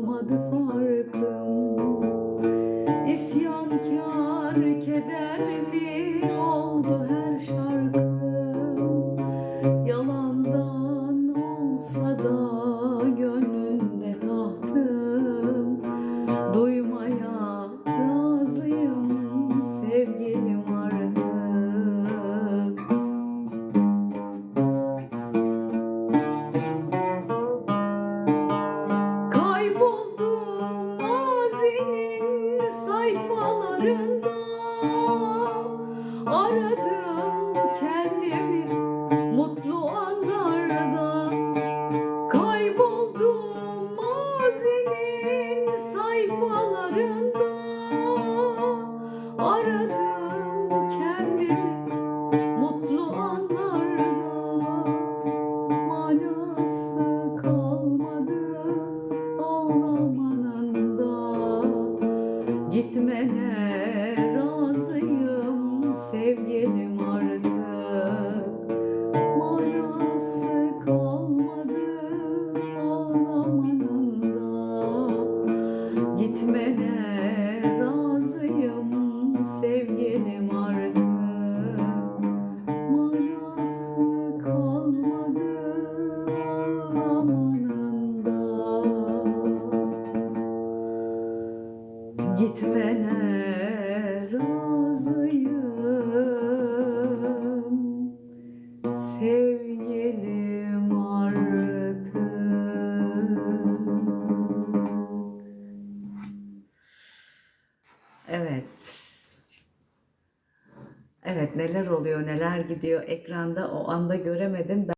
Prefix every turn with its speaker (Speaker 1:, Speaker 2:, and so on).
Speaker 1: olmadı farkım. İsyankar kederli oldu her sayfalarında Aradım Gitmene razıyım sevgilim artık. Manası kalmadı ağlamanın da. Gitmene razıyım sevgilim artık Gitmene razıyım sevgilim artık Evet. Evet neler oluyor neler gidiyor ekranda o anda göremedim.